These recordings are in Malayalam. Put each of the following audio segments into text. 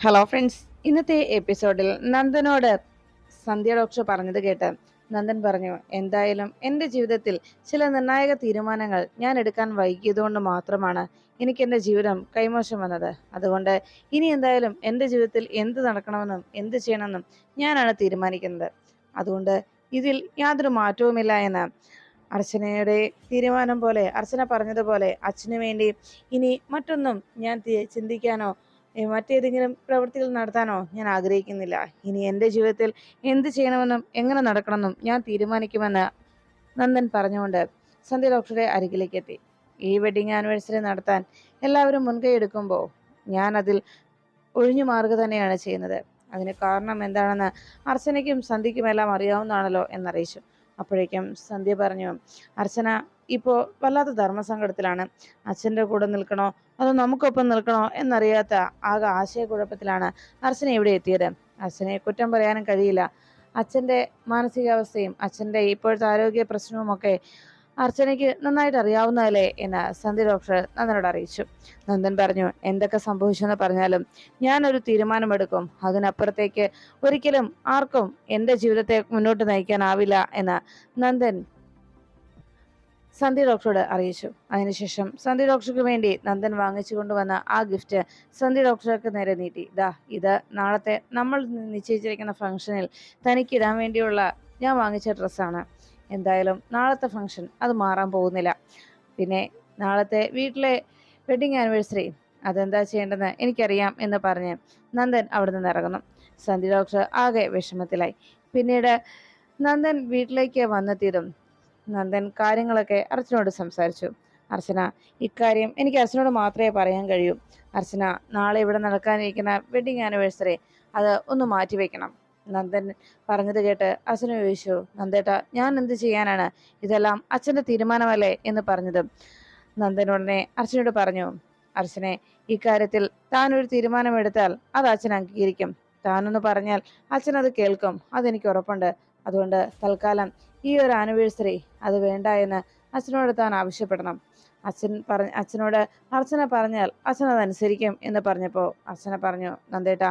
ഹലോ ഫ്രണ്ട്സ് ഇന്നത്തെ എപ്പിസോഡിൽ നന്ദനോട് സന്ധ്യ ഡോക്ടർ പറഞ്ഞത് കേട്ട് നന്ദൻ പറഞ്ഞു എന്തായാലും എന്റെ ജീവിതത്തിൽ ചില നിർണായക തീരുമാനങ്ങൾ ഞാൻ എടുക്കാൻ വൈകിയതുകൊണ്ട് മാത്രമാണ് എനിക്ക് എന്റെ ജീവിതം കൈമോശം വന്നത്. അതുകൊണ്ട് ഇനി എന്തായാലും എന്റെ ജീവിതത്തിൽ എന്ത് നടക്കണമെന്നും എന്ത് ചെയ്യണമെന്നും ഞാനാണ് തീരുമാനിക്കുന്നത്. അതുകൊണ്ട് ഇതിൽ യാതൊരു മാറ്റവുമില്ല എന്ന് അർച്ചനയുടെ തീരുമാനം പോലെ അർച്ചന പറഞ്ഞതുപോലെ അച്ഛനു വേണ്ടി ഇനി മറ്റൊന്നും ഞാൻ ചിന്തിക്കാനോ മറ്റേതെങ്കിലും പ്രവൃത്തികൾ നടത്താനോ ഞാൻ ആഗ്രഹിക്കുന്നില്ല. ഇനി എന്റെ ജീവിതത്തിൽ എന്ത് ചെയ്യണമെന്നും എങ്ങനെ നടക്കണമെന്നും ഞാൻ തീരുമാനിക്കുമെന്ന് നന്ദൻ പറഞ്ഞുകൊണ്ട് സന്ധ്യ ഡോക്ടറുടെ അരികിലേക്ക് എത്തി. ഈ വെഡിങ് ആനിവേഴ്സറി നടത്താൻ എല്ലാവരും മുൻകൈ എടുക്കുമ്പോൾ ഞാൻ അതിൽ ഒഴിഞ്ഞു മാറുക തന്നെയാണ് ചെയ്യുന്നത്. അതിന് കാരണം എന്താണെന്ന് അർച്ചനയ്ക്കും സന്ധ്യയ്ക്കുമെല്ലാം അറിയാവുന്നതാണല്ലോ എന്നറിയിച്ചു. അപ്പോഴേക്കും സന്ധ്യ പറഞ്ഞു അർച്ചന ഇപ്പോൾ വല്ലാത്ത ധർമ്മസങ്കടത്തിലാണ്. അച്ഛന്റെ കൂടെ നിൽക്കണോ? അതോ നമുക്കൊപ്പം നിൽക്കണോ? എന്നറിയാത്ത ആകെ ആശയക്കുഴപ്പത്തിലാണ് അർച്ചന ഇവിടെ എത്തിയത്. അച്ഛനെ കുറ്റം പറയാനും കഴിയില്ല. അച്ഛന്റെ മാനസികാവസ്ഥയും അച്ഛന്റെ ഇപ്പോഴത്തെ ആരോഗ്യ പ്രശ്നവുമൊക്കെ അർച്ചനയ്ക്ക് നന്നായിട്ട് അറിയാവുന്നതല്ലേ എന്ന് സന്ധി ഡോക്ടർ നന്ദനോട് അറിയിച്ചു. നന്ദൻ പറഞ്ഞു എന്തൊക്കെ സംഭവിച്ചെന്ന് പറഞ്ഞാലും ഞാനൊരു തീരുമാനമെടുക്കും. അതിനപ്പുറത്തേക്ക് ഒരിക്കലും ആർക്കും എന്റെ ജീവിതത്തെ മുന്നോട്ട് നയിക്കാനാവില്ല എന്ന് നന്ദൻ സന്ധ്യ ഡോക്ടറോട് അറിയിച്ചു. അതിനുശേഷം സന്ധ്യ ഡോക്ടർക്ക് വേണ്ടി നന്ദൻ വാങ്ങിച്ചു കൊണ്ടുവന്ന ആ ഗിഫ്റ്റ് സന്ധ്യ ഡോക്ടർക്ക് നേരെ നീട്ടി. ദാ ഇത് നാളത്തെ നമ്മൾ നിശ്ചയിച്ചിരിക്കുന്ന ഫംഗ്ഷനിൽ തനിക്കിടാൻ വേണ്ടിയുള്ള ഞാൻ വാങ്ങിച്ച ഡ്രസ്സാണ്. എന്തായാലും നാളത്തെ ഫംഗ്ഷൻ അത് മാറാൻ പോകുന്നില്ല. പിന്നെ നാളത്തെ വീട്ടിലെ വെഡിങ് ആനിവേഴ്സറി അതെന്താ ചെയ്യേണ്ടതെന്ന് എനിക്കറിയാം എന്ന് പറഞ്ഞ് നന്ദൻ അവിടെ നിന്ന് ഇറങ്ങുന്നു സന്ധ്യ ഡോക്ടർ ആകെ വിഷമത്തിലായി. പിന്നീട് നന്ദൻ വീട്ടിലേക്ക് വന്നെത്തിയതും നന്ദൻ കാര്യങ്ങളൊക്കെ അർച്ചനോട് സംസാരിച്ചു. അർച്ചന ഇക്കാര്യം എനിക്ക് അർച്ചനോട് മാത്രമേ പറയാൻ കഴിയൂ. അർച്ചന നാളെ ഇവിടെ നടക്കാനിരിക്കുന്ന വെഡിങ് ആനിവേഴ്സറി അത് ഒന്ന് മാറ്റിവെക്കണം നന്ദൻ പറഞ്ഞത് കേട്ട് അർച്ചന ചോദിച്ചു നന്ദേട്ട ഞാൻ എന്ത് ചെയ്യാനാണ്? ഇതെല്ലാം അച്ഛന്റെ തീരുമാനമല്ലേ? എന്ന് പറഞ്ഞതും നന്ദൻ ഉടനെ അർച്ചനയോട് പറഞ്ഞു അർച്ചനെ ഇക്കാര്യത്തിൽ താൻ ഒരു തീരുമാനമെടുത്താൽ അത് അച്ഛൻ അംഗീകരിക്കും. താനൊന്ന് പറഞ്ഞാൽ അച്ഛൻ അത് കേൾക്കും. അതെനിക്ക് ഉറപ്പുണ്ട്. അതുകൊണ്ട് തൽക്കാലം ഈ ഒരു ആനിവേഴ്സറി അത് വേണ്ട എന്ന് അച്ഛനോട് താൻ ആവശ്യപ്പെടണം. അച്ഛൻ പറഞ്ഞ അച്ഛനോട് അർച്ചന പറഞ്ഞാൽ അച്ഛൻ അതനുസരിക്കും എന്ന് പറഞ്ഞപ്പോൾ അർച്ചന പറഞ്ഞു നന്ദേട്ട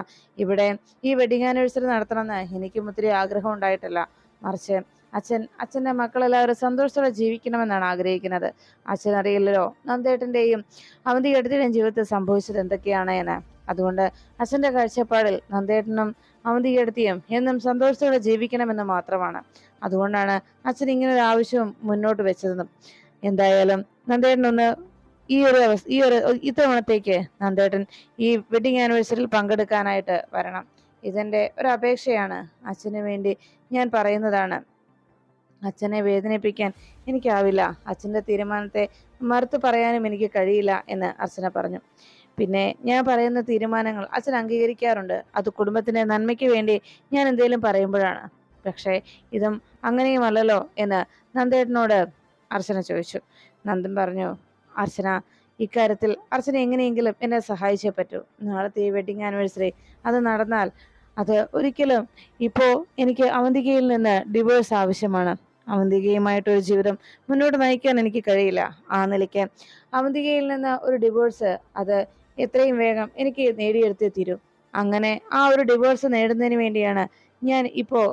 ഇവിടെ ഈ വെഡിങ് ആനിവേഴ്സറി നടത്തണമെന്ന് എനിക്കും ഒത്തിരി ആഗ്രഹം ഉണ്ടായിട്ടില്ല. മറിച്ച് അച്ഛൻ അച്ഛന്റെ മക്കളെല്ലാവരും സന്തോഷത്തോടെ ജീവിക്കണമെന്നാണ് ആഗ്രഹിക്കുന്നത്. അച്ഛൻ അറിയില്ലല്ലോ നന്ദേട്ടന്റെയും അവന്തികേട്ടന്റെയും ജീവിതത്തിൽ സംഭവിച്ചത് എന്തൊക്കെയാണ് എന്ന്. അതുകൊണ്ട് അച്ഛന്റെ കാഴ്ചപ്പാടിൽ നന്ദേട്ടനും അവന്തികേടത്തിയും എന്നും സന്തോഷത്തോടെ ജീവിക്കണമെന്ന് മാത്രമാണ്. അതുകൊണ്ടാണ് അച്ഛൻ ഇങ്ങനെ ഒരു ആവശ്യം മുന്നോട്ട് വെച്ചതെന്നും. എന്തായാലും നന്ദേട്ടനൊന്ന് ഈ ഒരു അവസ്ഥ ഈ ഒരു ഇത്തവണത്തേക്ക് നന്ദേട്ടൻ ഈ വെഡിങ് ആനിവേഴ്സറിയിൽ പങ്കെടുക്കാനായിട്ട് വരണം. ഇതെന്റെ ഒരു അപേക്ഷയാണ്. അച്ഛന് വേണ്ടി ഞാൻ പറയുന്നതാണ്. അച്ഛനെ വേദനിപ്പിക്കാൻ എനിക്കാവില്ല. അച്ഛന്റെ തീരുമാനത്തെ മറുത്തു പറയാനും എനിക്ക് കഴിയില്ല എന്ന് അർച്ചന പറഞ്ഞു. പിന്നെ ഞാൻ പറയുന്ന തീരുമാനങ്ങൾ അച്ഛൻ അംഗീകരിക്കാറുണ്ട്. അത് കുടുംബത്തിന്റെ നന്മയ്ക്ക് വേണ്ടി ഞാൻ എന്തെങ്കിലും പറയുമ്പോഴാണ്. പക്ഷേ ഇതും അങ്ങനെയുമല്ലല്ലോ എന്ന് നന്ദേട്ടനോട് അർച്ചന ചോദിച്ചു. നന്ദൻ പറഞ്ഞു അർച്ചന ഇക്കാര്യത്തിൽ അർച്ചന എങ്ങനെയെങ്കിലും എന്നെ സഹായിച്ചേ പറ്റൂ. നാളത്തെ ഈ വെഡിങ് ആനിവേഴ്സറി അത് നടന്നാൽ അത് ഒരിക്കലും ഇപ്പോൾ എനിക്ക് അവന്തികയിൽ നിന്ന് ഡിവോഴ്സ് ആവശ്യമാണ്. അവന്തികയുമായിട്ടൊരു ജീവിതം മുന്നോട്ട് നയിക്കാൻ എനിക്ക് കഴിയില്ല. ആ നിലയ്ക്ക് അവന്തികയിൽ നിന്ന് ഒരു ഡിവോഴ്സ് അത് എത്രയും വേഗം എനിക്ക് നേടിയെടുത്തേ തീരൂ. അങ്ങനെ ആ ഒരു ഡിവോഴ്സ് നേടുന്നതിന് വേണ്ടിയാണ് ഞാൻ ഇപ്പോൾ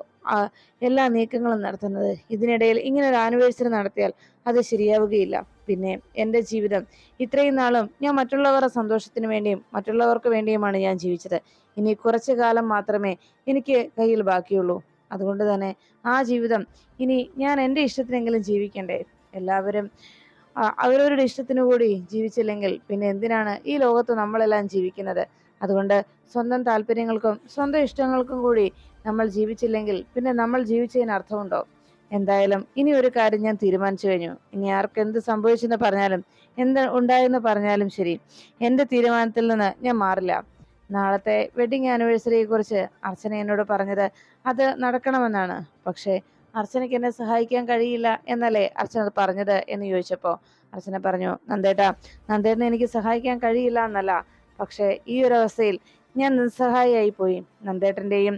എല്ലാ നീക്കങ്ങളും നടത്തുന്നത്. ഇതിനിടയിൽ ഇങ്ങനെ ഒരു ആനിവേഴ്സറി നടത്തിയാൽ അത് ശരിയാവുകയില്ല. പിന്നെ എന്റെ ജീവിതം ഇത്രയും നാളും ഞാൻ മറ്റുള്ളവരുടെ സന്തോഷത്തിന് വേണ്ടിയും മറ്റുള്ളവർക്ക് വേണ്ടിയുമാണ് ഞാൻ ജീവിച്ചത്. ഇനി കുറച്ചു കാലം മാത്രമേ എനിക്ക് കയ്യിൽ ബാക്കിയുള്ളൂ. അതുകൊണ്ട് തന്നെ ആ ജീവിതം ഇനി ഞാൻ എന്റെ ഇഷ്ടത്തിനെങ്കിലും ജീവിക്കണ്ടേ? എല്ലാവരും അവരവരുടെ ഇഷ്ടത്തിനു കൂടി ജീവിച്ചില്ലെങ്കിൽ പിന്നെ എന്തിനാണ് ഈ ലോകത്ത് നമ്മളെല്ലാം ജീവിക്കുന്നത്? അതുകൊണ്ട് സ്വന്തം താല്പര്യങ്ങൾക്കും സ്വന്തം ഇഷ്ടങ്ങൾക്കും കൂടി നമ്മൾ ജീവിച്ചില്ലെങ്കിൽ പിന്നെ നമ്മൾ ജീവിച്ചതിന് അർത്ഥമുണ്ടോ? എന്തായാലും ഇനി ഒരു കാര്യം ഞാൻ തീരുമാനിച്ചു കഴിഞ്ഞു. ഇനി ആർക്ക് എന്ത് സംഭവിച്ചെന്ന് പറഞ്ഞാലും എന്ത് ഉണ്ടായെന്ന് പറഞ്ഞാലും ശരി എന്റെ തീരുമാനത്തിൽ നിന്ന് ഞാൻ മാറില്ല. നാളത്തെ വെഡിങ് ആനിവേഴ്സറിയെക്കുറിച്ച് അർച്ചന എന്നോട് പറഞ്ഞത് അത് നടക്കണമെന്നാണ്. പക്ഷേ അർച്ചനയ്ക്ക് എന്നെ സഹായിക്കാൻ കഴിയില്ല എന്നല്ലേ അർച്ചന പറഞ്ഞത് എന്ന് ചോദിച്ചപ്പോൾ അർച്ചന പറഞ്ഞു നന്ദേട്ടാ നന്ദേട്ടനെ എനിക്ക് സഹായിക്കാൻ കഴിയില്ല എന്നല്ല. പക്ഷേ ഈ ഒരു അവസ്ഥയിൽ ഞാൻ നിസ്സഹായിയായി പോയി. നന്ദേട്ടന്റെയും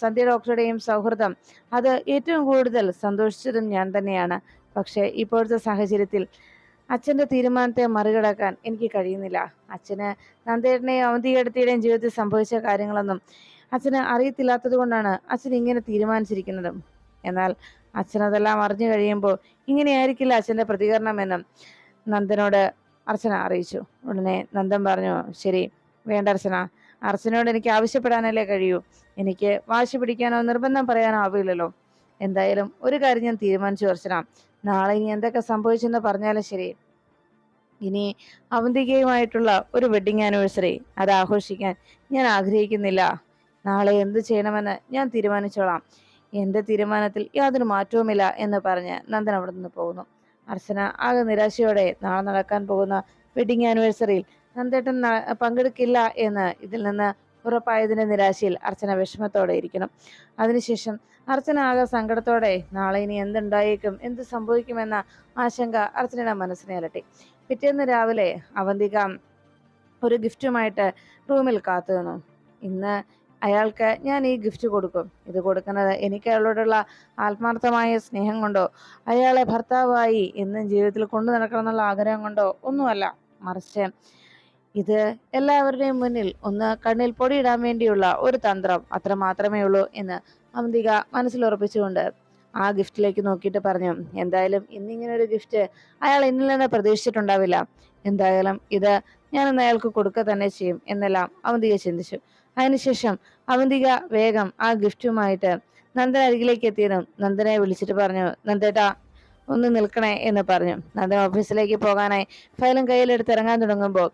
സന്ധ്യ ഡോക്ടറുടെയും സൗഹൃദം അത് ഏറ്റവും കൂടുതൽ സന്തോഷിച്ചതും ഞാൻ തന്നെയാണ്. പക്ഷേ ഇപ്പോഴത്തെ സാഹചര്യത്തിൽ അച്ഛന്റെ തീരുമാനത്തെ മറികടക്കാൻ എനിക്ക് കഴിയുന്നില്ല. അച്ഛന് നന്ദേട്ടനെയും അവന്തികേടത്തിയുടെയും ജീവിതത്തിൽ സംഭവിച്ച കാര്യങ്ങളൊന്നും അച്ഛന് അറിയത്തില്ലാത്തത് കൊണ്ടാണ് അച്ഛൻ ഇങ്ങനെ തീരുമാനിച്ചിരിക്കുന്നത്. എന്നാൽ അച്ഛൻ അച്ഛനതെല്ലാം അറിഞ്ഞു കഴിയുമ്പോൾ ഇങ്ങനെയായിരിക്കില്ല അച്ഛന്റെ പ്രതികരണമെന്നും നന്ദനോട് അർച്ചന അറിയിച്ചു. ഉടനെ നന്ദൻ പറഞ്ഞു ശരി വേണ്ട അർച്ചന. അർച്ചനയോട് എനിക്ക് ആവശ്യപ്പെടാനല്ലേ കഴിയൂ. എനിക്ക് വാശി പിടിക്കാനോ നിർബന്ധം പറയാനോ ആവില്ലല്ലോ. എന്തായാലും ഒരു കാര്യം ഞാൻ തീരുമാനിച്ചു അർച്ചന. നാളെ ഇനി എന്തൊക്കെ സംഭവിച്ചെന്ന് പറഞ്ഞാലും ശരി. ഇനി അവന്തികയുമായിട്ടുള്ള ഒരു വെഡിങ് ആനിവേഴ്സറി അത് ആഘോഷിക്കാൻ ഞാൻ ആഗ്രഹിക്കുന്നില്ല. നാളെ എന്ത് ചെയ്യണമെന്ന് ഞാൻ തീരുമാനിച്ചോളാം. എന്റെ തീരുമാനത്തിൽ യാതൊരു മാറ്റവുമില്ല എന്ന് പറഞ്ഞ് നന്ദൻ അവിടെ നിന്ന് പോകുന്നു. അർച്ചന ആകെ നിരാശയോടെ നാളെ നടക്കാൻ പോകുന്ന വെഡിങ് ആനിവേഴ്സറിയിൽ നന്ദേട്ടൻ പങ്കെടുക്കില്ല എന്ന് ഇതിൽ നിന്ന് ഉറപ്പായതിന്റെ നിരാശയിൽ അർച്ചന വിഷമത്തോടെ ഇരിക്കണം. അതിനുശേഷം അർച്ചന ആകെ സങ്കടത്തോടെ നാളെ ഇനി എന്തുണ്ടായേക്കും എന്ത് സംഭവിക്കുമെന്ന ആശങ്ക അർച്ചനയുടെ മനസ്സിനെ അലട്ടി. പിറ്റേന്ന് രാവിലെ അവന്തിക ഒരു ഗിഫ്റ്റുമായിട്ട് റൂമിൽ കാത്തു നിന്നു. ഇന്ന് അയാൾക്ക് ഞാൻ ഈ ഗിഫ്റ്റ് കൊടുക്കും. ഇത് കൊടുക്കുന്നത് എനിക്ക് അയാളോടുള്ള ആത്മാർത്ഥമായ സ്നേഹം കൊണ്ടോ അയാളെ ഭർത്താവായി എന്നും ജീവിതത്തിൽ കൊണ്ടു നടക്കണം എന്നുള്ള ആഗ്രഹം കൊണ്ടോ ഒന്നുമല്ല. മറിച്ച് ഇത് എല്ലാവരുടെയും മുന്നിൽ ഒന്ന് കണ്ണിൽ പൊടിയിടാൻ വേണ്ടിയുള്ള ഒരു തന്ത്രം അത്ര മാത്രമേ ഉള്ളൂ എന്ന് അമന്തിക മനസ്സിലുറപ്പിച്ചുകൊണ്ട് ആ ഗിഫ്റ്റിലേക്ക് നോക്കിയിട്ട് പറഞ്ഞു എന്തായാലും ഇന്നിങ്ങനെ ഒരു ഗിഫ്റ്റ് അയാൾ എന്നിൽ നിന്ന് പ്രതീക്ഷിച്ചിട്ടുണ്ടാവില്ല. എന്തായാലും ഇത് ഞാനൊന്ന് അയാൾക്ക് കൊടുക്കുക തന്നെ ചെയ്യും എന്നെല്ലാം അവന്തിക ചിന്തിച്ചു. അതിനുശേഷം അവന്തിക വേഗം ആ ഗിഫ്റ്റുമായിട്ട് നന്ദന അരികിലേക്ക് എത്തിയതും നന്ദനെ വിളിച്ചിട്ട് പറഞ്ഞു നന്ദേട്ടാ ഒന്ന് നിൽക്കണേ എന്ന് പറഞ്ഞു. നന്ദൻ ഓഫീസിലേക്ക് പോകാനായി ഫയലും കയ്യിലെടുത്ത് ഇറങ്ങാൻ തുടങ്ങുമ്പോൾ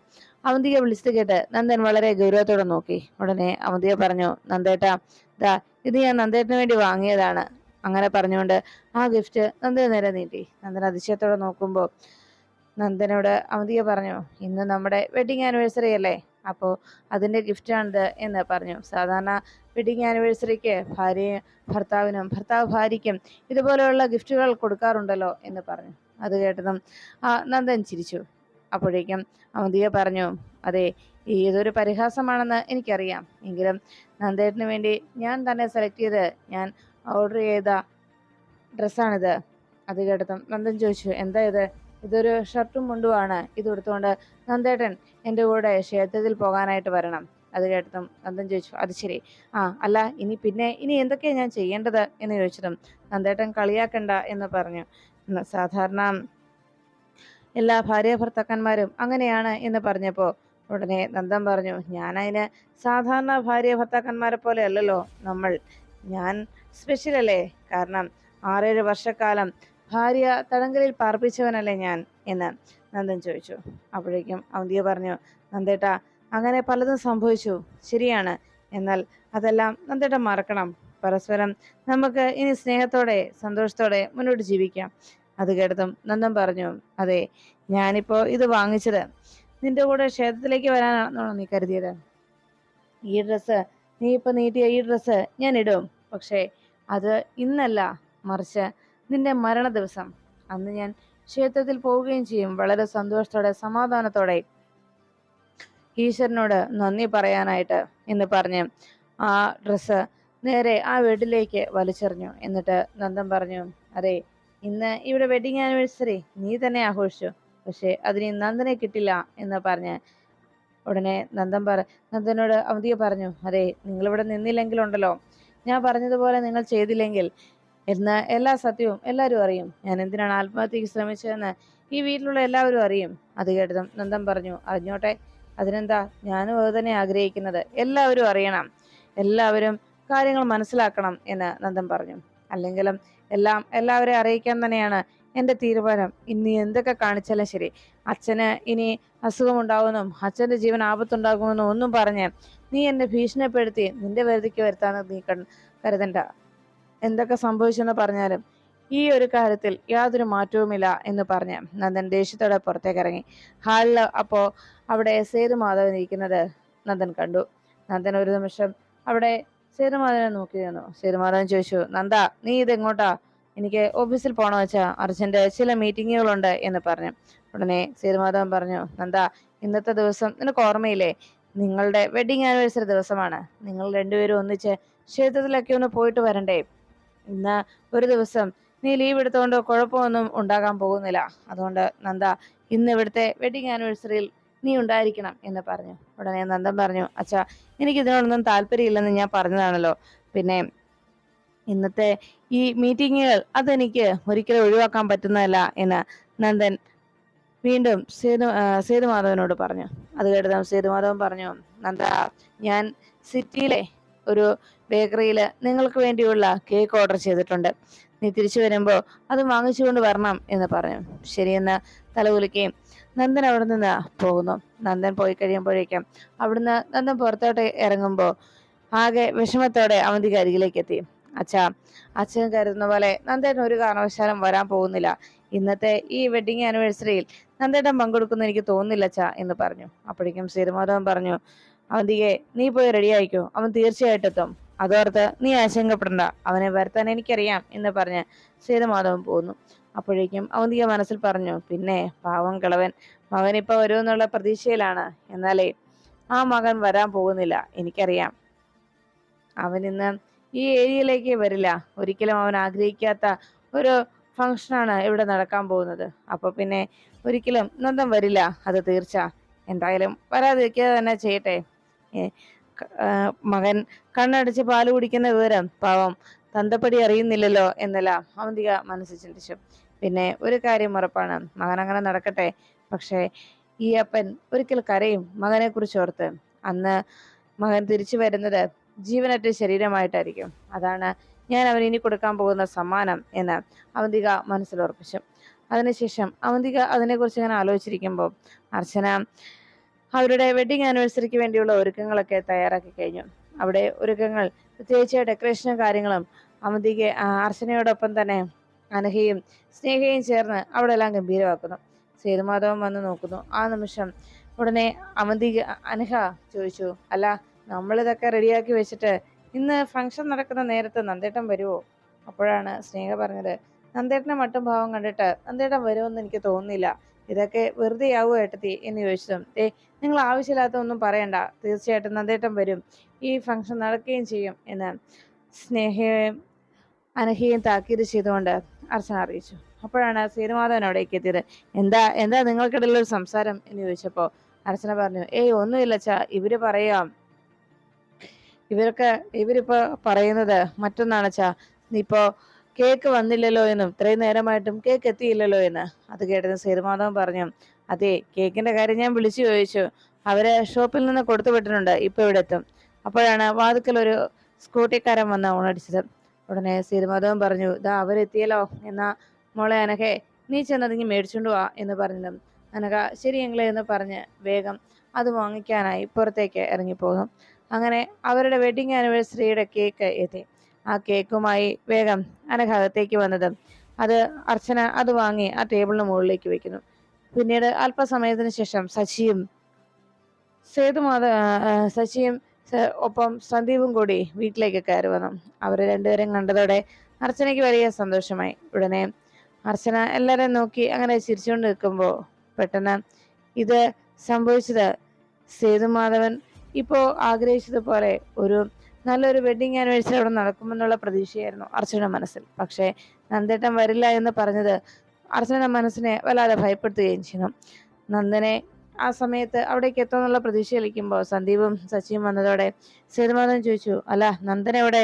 അവന്തിക വിളിച്ചിട്ട് കേട്ട് നന്ദൻ വളരെ ഗൗരവത്തോടെ നോക്കി. ഉടനെ അവന്തിക പറഞ്ഞു നന്ദേട്ടാ ദാ ഇത് ഞാൻ നന്ദേട്ടന് വേണ്ടി വാങ്ങിയതാണ്. അങ്ങനെ പറഞ്ഞുകൊണ്ട് ആ ഗിഫ്റ്റ് നന്ദൻ നേരെ നീട്ടി. നന്ദൻ അതിശയത്തോടെ നോക്കുമ്പോൾ നന്ദനോട് അവന്തിക പറഞ്ഞു ഇന്ന് നമ്മുടെ വെഡിങ് ആനിവേഴ്സറി അല്ലേ? അപ്പോൾ അതിന്റെ ഗിഫ്റ്റാണിത് എന്ന് പറഞ്ഞു. സാധാരണ വെഡിങ് ആനിവേഴ്സറിക്ക് ഭാര്യയും ഭർത്താവിനും ഭർത്താവ് ഭാര്യയ്ക്കും ഇതുപോലെയുള്ള ഗിഫ്റ്റുകൾ കൊടുക്കാറുണ്ടല്ലോ എന്ന് പറഞ്ഞു. അത് കേട്ടതും നന്ദൻ ചിരിച്ചു. അപ്പോഴേക്കും അവന്തിക പറഞ്ഞു അതെ ഇതൊരു പരിഹാസമാണെന്ന് എനിക്കറിയാം. എങ്കിലും നന്ദേട്ടിന് വേണ്ടി ഞാൻ തന്നെ സെലക്ട് ചെയ്ത് ഞാൻ ഓർഡർ ചെയ്ത ഡ്രസ്സാണിത് അത് കേട്ടതും നന്ദൻ ചോദിച്ചു എന്താ ഇത്? ഇതൊരു ഷർട്ടും മുണ്ടുമാണ്. ഇത് എടുത്തുകൊണ്ട് നന്ദേട്ടൻ എന്റെ കൂടെ ക്ഷേത്രത്തിൽ പോകാനായിട്ട് വരണം. അത് കേട്ടതും നന്ദൻ ചോദിച്ചു അത് ശരി. ആ അല്ല ഇനി പിന്നെ ഇനി എന്തൊക്കെയാണ് ഞാൻ ചെയ്യേണ്ടത്? എന്ന് ചോദിച്ചതും നന്ദേട്ടൻ കളിയാക്കണ്ട എന്ന് പറഞ്ഞു. സാധാരണ എല്ലാ ഭാര്യ ഭർത്താക്കന്മാരും അങ്ങനെയാണ് എന്ന് പറഞ്ഞപ്പോൾ ഉടനെ നന്ദൻ പറഞ്ഞു ഞാനതിന് സാധാരണ ഭാര്യ ഭർത്താക്കന്മാരെ പോലെ അല്ലല്ലോ നമ്മൾ. ഞാൻ സ്പെഷ്യൽ അല്ലേ? കാരണം ആറേഴ് വർഷക്കാലം ഭാര്യ തടങ്കലിൽ പാർപ്പിച്ചവനല്ലേ ഞാൻ? എന്ന് നന്ദൻ ചോദിച്ചു. അപ്പോഴേക്കും അവന്തിയ പറഞ്ഞു നന്ദേട്ട അങ്ങനെ പലതും സംഭവിച്ചു. ശരിയാണ്. എന്നാൽ അതെല്ലാം നന്ദേട്ട മറക്കണം. പരസ്പരം നമുക്ക് ഇനി സ്നേഹത്തോടെ സന്തോഷത്തോടെ മുന്നോട്ട് ജീവിക്കാം. അത് കേട്ടതും നന്ദൻ പറഞ്ഞു അതെ ഞാനിപ്പോ ഇത് വാങ്ങിച്ചത് നിന്റെ കൂടെ ക്ഷേത്രത്തിലേക്ക് വരാനാണെന്നാണോ നീ കരുതിയത്? ഈ ഡ്രസ്സ് നീ ഇപ്പൊ നീട്ടിയ ഈ ഡ്രസ്സ് ഞാൻ ഇടും. പക്ഷേ അത് ഇന്നല്ല. മറിച്ച് നിന്റെ മരണ ദിവസം അന്ന് ഞാൻ ക്ഷേത്രത്തിൽ പോവുകയും ചെയ്യും. വളരെ സന്തോഷത്തോടെ സമാധാനത്തോടെ ഈശ്വരനോട് നന്ദി പറയാനായിട്ട് എന്ന് പറഞ്ഞ് ആ ഡ്രസ്സ് നേരെ ആ വീട്ടിലേക്ക് വലിച്ചെറിഞ്ഞു. എന്നിട്ട് നന്ദൻ പറഞ്ഞു അതെ ഇന്ന് ഇവിടെ വെഡിങ് ആനിവേഴ്സറി നീ തന്നെ ആഘോഷിച്ചു. പക്ഷേ അതിന് നന്ദനെ കിട്ടില്ല എന്ന് പറഞ്ഞ് ഉടനെ നന്ദൻ പറ നന്ദനോട് അവധിയെ പറഞ്ഞു അതെ നിങ്ങളിവിടെ നിന്നില്ലെങ്കിലുണ്ടല്ലോ. ഞാൻ പറഞ്ഞതുപോലെ നിങ്ങൾ ചെയ്തില്ലെങ്കിൽ എന്ന് എല്ലാ സത്യവും എല്ലാവരും അറിയും. ഞാൻ എന്തിനാണ് ആത്മഹത്യക്ക് ശ്രമിച്ചതെന്ന് ഈ വീട്ടിലുള്ള എല്ലാവരും അറിയും. അത് കേട്ടതും നന്ദൻ പറഞ്ഞു അറിഞ്ഞോട്ടെ അതിനെന്താ? ഞാനും അത് തന്നെ ആഗ്രഹിക്കുന്നത്. എല്ലാവരും അറിയണം. എല്ലാവരും കാര്യങ്ങൾ മനസ്സിലാക്കണം എന്ന് നന്ദൻ പറഞ്ഞു. അല്ലെങ്കിലും എല്ലാം എല്ലാവരെയും അറിയിക്കാൻ തന്നെയാണ് എന്റെ തീരുമാനം. ഇനി എന്തൊക്കെ കാണിച്ചാലും ശരി. അച്ഛന് ഇനി അസുഖമുണ്ടാകുമെന്നും അച്ഛന്റെ ജീവൻ ആപത്തുണ്ടാകുമെന്നും ഒന്നും പറഞ്ഞ് നീ എന്നെ ഭീഷണിപ്പെടുത്തി നിന്റെ വരുതിക്ക് വരുത്താന്ന് നീ കരുതണ്ട. എന്തൊക്കെ സംഭവിച്ചെന്ന് പറഞ്ഞാലും ഈ ഒരു കാര്യത്തിൽ യാതൊരു മാറ്റവുമില്ല എന്ന് പറഞ്ഞ് നന്ദൻ ദേഷ്യത്തോടെ പുറത്തേക്ക് ഇറങ്ങി ഹാളിൽ അപ്പോൾ അവിടെ സേതുമാധവൻ ഇരിക്കുന്നത് നന്ദൻ കണ്ടു. നന്ദൻ ഒരു നിമിഷം അവിടെ സേതുമാധവനെ നോക്കി നിന്നു. സേതുമാധവൻ ചോദിച്ചു നന്ദ നീ ഇതെങ്ങോട്ടാ? എനിക്ക് ഓഫീസിൽ പോകണം വെച്ചാ? അർജന്റ് ചില മീറ്റിങ്ങുകളുണ്ട് എന്ന് പറഞ്ഞു. ഉടനെ സേതുമാധവൻ പറഞ്ഞു നന്ദ ഇന്നത്തെ ദിവസം നിനക്ക് ഓർമ്മയില്ലേ? നിങ്ങളുടെ വെഡിങ് ആനിവേഴ്സറി ദിവസമാണ്. നിങ്ങൾ രണ്ടുപേരും ഒന്നിച്ച് ക്ഷേത്രത്തിലൊക്കെ ഒന്ന് പോയിട്ട് വരണ്ടേ? ഇന്ന് ഒരു ദിവസം നീ ലീവ് എടുത്തുകൊണ്ട് കുഴപ്പമൊന്നും ഉണ്ടാകാൻ പോകുന്നില്ല. അതുകൊണ്ട് നന്ദ ഇന്ന് ഇവിടുത്തെ വെഡിങ് ആനിവേഴ്സറിയിൽ നീ ഉണ്ടായിരിക്കണം എന്ന് പറഞ്ഞു. ഉടനെ നന്ദൻ പറഞ്ഞു അച്ഛാ എനിക്ക് ഇതിനോടൊന്നും താല്പര്യമില്ലെന്ന് ഞാൻ പറഞ്ഞതാണല്ലോ. പിന്നെ ഇന്നത്തെ ഈ മീറ്റിങ്ങുകൾ അതെനിക്ക് ഒരിക്കലും ഒഴിവാക്കാൻ പറ്റുന്നതല്ല എന്ന് നന്ദൻ വീണ്ടും സേതു സേതുമാധവനോട് പറഞ്ഞു. അത് കേട്ടതും സേതുമാധവൻ പറഞ്ഞു നന്ദ ഞാൻ സിറ്റിയിലെ ഒരു ബേക്കറിയിൽ നിങ്ങൾക്ക് വേണ്ടിയുള്ള കേക്ക് ഓർഡർ ചെയ്തിട്ടുണ്ട്. നീ തിരിച്ചു വരുമ്പോൾ അത് വാങ്ങിച്ചുകൊണ്ട് വരണം എന്ന് പറഞ്ഞു. ശരിയെന്ന് തലകുലിക്കുകയും നന്ദൻ അവിടെ നിന്ന് പോകുന്നു. നന്ദൻ പോയി കഴിയുമ്പോഴേക്കും അവിടുന്ന് നന്ദൻ പുറത്തോട്ട് ഇറങ്ങുമ്പോൾ ആകെ വിഷമത്തോടെ അവന്തിക അരികിലേക്ക് എത്തി അച്ഛ അച്ഛൻ കരുതുന്ന പോലെ നന്ദേട്ടൻ ഒരു കാരണവശാലും വരാൻ പോകുന്നില്ല. ഇന്നത്തെ ഈ വെഡിങ് ആനിവേഴ്സറിയിൽ നന്ദേട്ടൻ പങ്കെടുക്കുന്ന എനിക്ക് തോന്നുന്നില്ല അച്ഛ എന്ന് പറഞ്ഞു. അപ്പോഴേക്കും ശ്രീമാധവൻ പറഞ്ഞു അവന്തികെ നീ പോയി റെഡി ആയിക്കോ. അവൻ തീർച്ചയായിട്ടും എത്തും. അതോർത്ത് നീ ആശങ്കപ്പെടണ്ട അവനെ വരുത്താൻ എനിക്കറിയാം എന്ന് പറഞ്ഞ് സേതുമാധവൻ പോന്നു. അപ്പോഴേക്കും അവന്തിക മനസ്സിൽ പറഞ്ഞു പിന്നെ പാവം കിളവൻ മകൻ ഇപ്പൊ വരുമെന്നുള്ള പ്രതീക്ഷയിലാണ്. എന്നാലേ ആ മകൻ വരാൻ പോകുന്നില്ല എനിക്കറിയാം. അവൻ ഇന്ന് ഈ ഏരിയയിലേക്ക് വരില്ല. ഒരിക്കലും അവൻ ആഗ്രഹിക്കാത്ത ഒരു ഫങ്ഷനാണ് ഇവിടെ നടക്കാൻ പോകുന്നത്. അപ്പൊ പിന്നെ ഒരിക്കലും നന്ദം വരില്ല അത് തീർച്ച. എന്തായാലും വരാതിരിക്കുക തന്നെ ചെയ്യട്ടെ. മകൻ കണ്ണടച്ച് പാൽ കുടിക്കുന്ന വിവരം പാവം തന്തപ്പടി അറിയുന്നില്ലല്ലോ എന്നെല്ലാം അവന്തിക മനസ്സിൽ ചിന്തിച്ചു. പിന്നെ ഒരു കാര്യം ഉറപ്പാണ് മകൻ അങ്ങനെ നടക്കട്ടെ. പക്ഷേ ഈ അപ്പൻ ഒരിക്കൽ കരയും മകനെ കുറിച്ച് ഓർത്ത്. അന്ന് മകൻ തിരിച്ചു വരുന്നത് ജീവനറ്റ ശരീരമായിട്ടായിരിക്കും. അതാണ് ഞാൻ അവൻ ഇനി കൊടുക്കാൻ പോകുന്ന സമ്മാനം എന്ന് അവന്തിക മനസ്സിലുറപ്പിച്ചു അതിനുശേഷം അവന്തിക അതിനെക്കുറിച്ച് ഇങ്ങനെ ആലോചിച്ചിരിക്കുമ്പോൾ അർച്ചന അവരുടെ വെഡിങ് ആനിവേഴ്സറിക്ക് വേണ്ടിയുള്ള ഒരുക്കങ്ങളൊക്കെ തയ്യാറാക്കി കഴിഞ്ഞു. അവിടെ ഒരുക്കങ്ങൾ പ്രത്യേകിച്ച് ഡെക്കറേഷനും കാര്യങ്ങളും അമിതിക്ക് അർച്ചനയോടൊപ്പം തന്നെ അനഹയും സ്നേഹയും ചേർന്ന് അവിടെ എല്ലാം ഗംഭീരമാക്കുന്നു. സേതുമാധവൻ വന്ന് നോക്കുന്നു. ആ നിമിഷം ഉടനെ അവന്തിക അനഹ ചോദിച്ചു അല്ല നമ്മളിതൊക്കെ റെഡിയാക്കി വെച്ചിട്ട് ഇന്ന് ഫംഗ്ഷൻ നടക്കുന്ന നേരത്ത് നന്ദേട്ടൻ വരുമോ അപ്പോഴാണ് സ്നേഹ പറഞ്ഞത് നന്ദേട്ടനെ മട്ടും ഭാവം കണ്ടിട്ട് നന്ദേട്ടൻ വരുമെന്ന് എനിക്ക് തോന്നുന്നില്ല. ഇതൊക്കെ വെറുതെ ആവുക ഏട്ടത്തി എന്ന് ചോദിച്ചതും. ഏ നിങ്ങൾ ആവശ്യമില്ലാത്ത ഒന്നും പറയണ്ട. തീർച്ചയായിട്ടും നന്ദേട്ടം വരും. ഈ ഫംഗ്ഷൻ നടക്കുകയും ചെയ്യും എന്ന് സ്നേഹയും അനഹയും താക്കീത് ചെയ്തുകൊണ്ട് അർച്ചന അറിയിച്ചു. അപ്പോഴാണ് സീനുമാധവൻ അവിടേക്ക് എത്തിയത്. എന്താ എന്താ നിങ്ങൾക്കിടയിൽ ഒരു സംസാരം എന്ന് ചോദിച്ചപ്പോൾ അർച്ചന പറഞ്ഞു ഏയ് ഒന്നുമില്ല ചാ ഇവർ പറയാം. ഇവരൊക്കെ ഇവരിപ്പോ പറയുന്നത് മറ്റൊന്നാണ് ചാ ഇപ്പോ കേക്ക് വന്നില്ലല്ലോ എന്നും. ഇത്രയും നേരമായിട്ടും കേക്ക് എത്തിയില്ലല്ലോ എന്ന്. അത് കേട്ടത് സേതുമാധവൻ പറഞ്ഞു അതെ കേക്കിന്റെ കാര്യം ഞാൻ വിളിച്ചു ചോദിച്ചു. അവരെ ഷോപ്പിൽ നിന്ന് കൊടുത്തു വിട്ടിട്ടുണ്ട്. ഇപ്പൊ ഇവിടെ എത്തും. അപ്പോഴാണ് വാതുക്കൽ ഒരു സ്കൂട്ടിക്കാരൻ വന്ന് ഓണടിച്ചത് ഉടനെ സേതുമാധവൻ പറഞ്ഞു ഇതാ അവരെത്തിയല്ലോ. എന്നാ മോളെ അനഘേ നീ ചെന്നതിങ്ങി മേടിച്ചുകൊണ്ട് വാ എന്ന് പറഞ്ഞതും. അനക ശരിയെങ്കിലേ എന്ന് പറഞ്ഞ് വേഗം അത് വാങ്ങിക്കാനായി പുറത്തേക്ക് ഇറങ്ങിപ്പോകും. അങ്ങനെ അവരുടെ വെഡിങ് ആനിവേഴ്സറിയുടെ കേക്ക് എത്തി. ആ കേക്കുമായി വേഗം അനഘകത്തേക്ക് വന്നത്. അത് അർച്ചന അത് വാങ്ങി ആ ടേബിളിന് മുകളിലേക്ക് വെക്കുന്നു. പിന്നീട് അല്പസമയത്തിന് ശേഷം ശശിയും സേതുമാത ശശിയും ഒപ്പം സന്ദീപും കൂടി വീട്ടിലേക്ക് കയറി വന്നു. അവർ രണ്ടുപേരും കണ്ടതോടെ അർച്ചനയ്ക്ക് വലിയ സന്തോഷമായി. ഉടനെ അർച്ചന എല്ലാവരെയും നോക്കി അങ്ങനെ ചിരിച്ചുകൊണ്ട് നിൽക്കുമ്പോൾ പെട്ടെന്ന് ഇത് സംഭവിച്ചത് സേതുമാധവൻ ഇപ്പോൾ ആഗ്രഹിച്ചതുപോലെ ഒരു നല്ലൊരു വെഡിങ് ആനിവേഴ്സറി അവിടെ നടക്കുമെന്നുള്ള പ്രതീക്ഷയായിരുന്നു അർച്ചനയുടെ മനസ്സിൽ. പക്ഷേ നന്ദേട്ടൻ വരില്ല എന്ന് പറഞ്ഞത് അർച്ചനയുടെ മനസ്സിനെ വല്ലാതെ ഭയപ്പെടുത്തുകയും ചെയ്യുന്നു നന്ദനെ ആ സമയത്ത് അവിടേക്ക് എത്തുമെന്നുള്ള പ്രതീക്ഷയിലിരിക്കുമ്പോൾ സന്ദീപും സച്ചിയും വന്നതോടെ സേതുമാധവൻ ചോദിച്ചു അല്ല നന്ദൻ എവിടെ?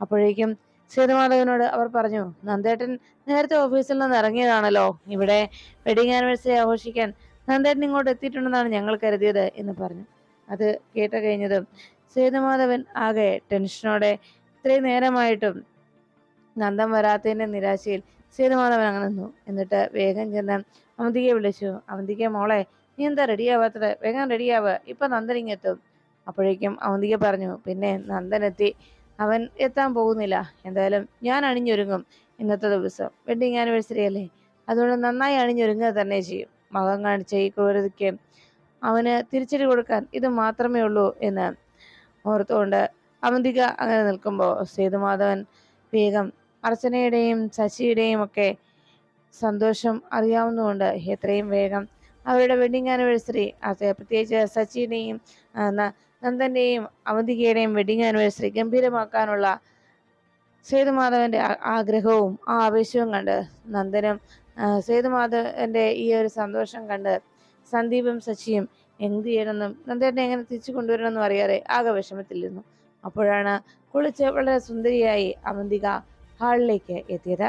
അപ്പോഴേക്കും സേതുമാധവനോട് അവർ പറഞ്ഞു നന്ദേട്ടൻ നേരത്തെ ഓഫീസിൽ നിന്ന് ഇറങ്ങിയതാണല്ലോ. ഇവിടെ വെഡിങ് ആനിവേഴ്സറി ആഘോഷിക്കാൻ നന്ദേട്ടൻ ഇങ്ങോട്ട് എത്തിയിട്ടുണ്ടെന്നാണ് ഞങ്ങൾ കരുതിയത് എന്ന് പറഞ്ഞു. അത് കേട്ട കഴിഞ്ഞതും സേതുമാധവൻ ആകെ ടെൻഷനോടെ ഇത്രയും നേരമായിട്ടും നന്ദം വരാത്തതിന്റെ നിരാശയിൽ സേതുമാധവൻ അങ്ങനെ നിന്നു. എന്നിട്ട് വേഗം ചെന്ന് അവന്തികയെ വിളിച്ചു. അവന്തിക മോളെ നീ എന്താ റെഡിയാവാത്തത് വേഗം റെഡിയാവുക ഇപ്പം നന്ദനിങ്ങെത്തും അപ്പോഴേക്കും അവന്തിക പറഞ്ഞു പിന്നെ നന്ദനെത്തി. അവൻ എത്താൻ പോകുന്നില്ല. എന്തായാലും ഞാൻ അണിഞ്ഞൊരുങ്ങും ഇന്നത്തെ ദിവസം. വെഡിങ് ആനിവേഴ്സറി അല്ലേ? അതുകൊണ്ട് നന്നായി അണിഞ്ഞൊരുങ്ങുക തന്നെ ചെയ്യും. മകം കാണിച്ച ഈ ക്രൂരതയ്ക്ക് അവന് തിരിച്ചടി കൊടുക്കാൻ ഇത് മാത്രമേ ഉള്ളൂ എന്ന് ഓർത്തുകൊണ്ട് അവന്തിക അങ്ങനെ നിൽക്കുമ്പോൾ സേതുമാധവൻ വേഗം അർച്ചനയുടെയും ശശിയുടെയും ഒക്കെ സന്തോഷം അറിയാവുന്നതുകൊണ്ട് എത്രയും വേഗം അവരുടെ വെഡിങ് ആനിവേഴ്സറി പ്രത്യേകിച്ച് സച്ചിനെയും നന്ദന്റെയും അവന്തികയുടെയും വെഡിങ് ആനിവേഴ്സറി ഗംഭീരമാക്കാനുള്ള സേതുമാധവന്റെ ആഗ്രഹവും ആ ആവേശവും കണ്ട് നന്ദനും സേതുമാധവന്റെ ഈ ഒരു സന്തോഷം കണ്ട് സന്ദീപും ശശിയും എന്ത് ചെയ്യണമെന്നും നന്ദേട്ടനെ എങ്ങനെ തിരിച്ചു കൊണ്ടുവരണമെന്നും അറിയാതെ ആകെ വിഷമത്തിലിരുന്നു. അപ്പോഴാണ് കുളിച്ച് വളരെ സുന്ദരിയായി അവന്തിക ഹാളിലേക്ക് എത്തിയത്.